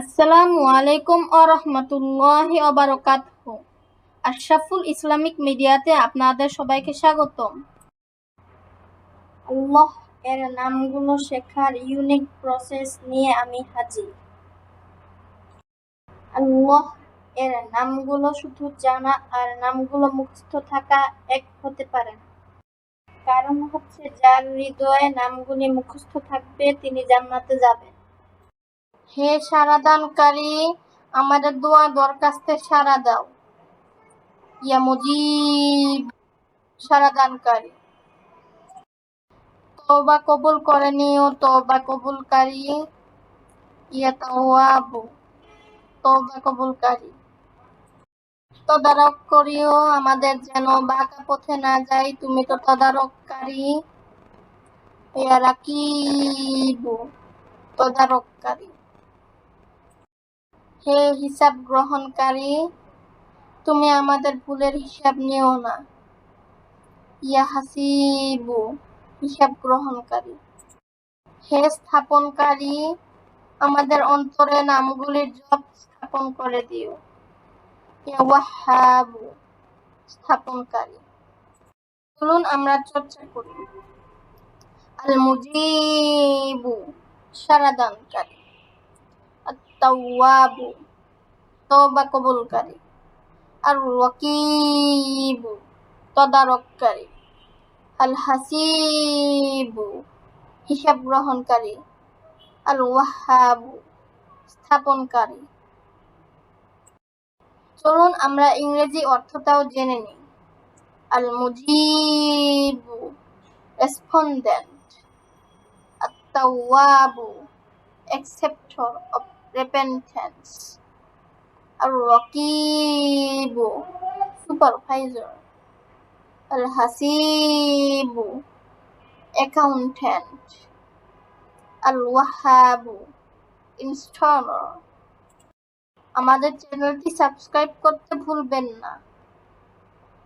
আসসালামু আলাইকুম ও রহমতুল্লাহি অবরকাতহু আশরাফুল ইসলামিক মিডিয়াতে আপনাদের সবাইকে স্বাগতম। আল্লাহ এর নামগুলো শেখার ইউনিক প্রসেস নিয়ে আমি হাজির। আল্লাহ এর নামগুলো শুধু জানা আর নামগুলো মুখস্থ থাকা এক হতে পারে কারণ হচ্ছে যার হৃদয়ে নামগুলি মুখস্থ থাকবে, তিনি জান্নাতে যাবেন। হে সারাদানকারী আমাদের দোয়া দরখাস্তে সারা দাও। ইয়া মুজিব সারাদানকারী তওবা কবুল করে নিও, তওবা কবুলকারী। ইয়া তাওয়াবু, তওবা কবুলকারী। তদারক করিও, আমাদের যেন বাঁকা পথে না যাই, তুমি তো তদারককারী। ইয়া রাকিবু, তদারককারী। হে হিসাব গ্রহণকারী, তুমি আমাদের ভুলের হিসাব নিও না। ইয়া হাসিবু, হিসাব গ্রহণকারী। হে স্থাপনকারী, আমাদের অন্তরে নামগুলির জপ স্থাপন করে দিও। ওয়াহাবু, স্থাপনকারী। চলুন আমরা চর্চা করি। আল মুজিবু সারাদানকারী। আত্তাওয়াবু তওবা কবুলকারী। আর রকিবু তদারককারী। আল হাসিবু হিসাব গ্রহণকারী। আল ওয়াহাবু স্থাপনকারী। চলুন আমরা ইংরেজি অর্থটাও জেনে নিই। আল মুজিবু রেসপন্ডেন্ট। আত্তাওয়াবু acceptor of repentance Al-Raqibu supervisor Al-Hasibu accountant Al-Wahhabu installer আমাদের চ্যানেলটি সাবস্ক্রাইব করতে ভুলবেন না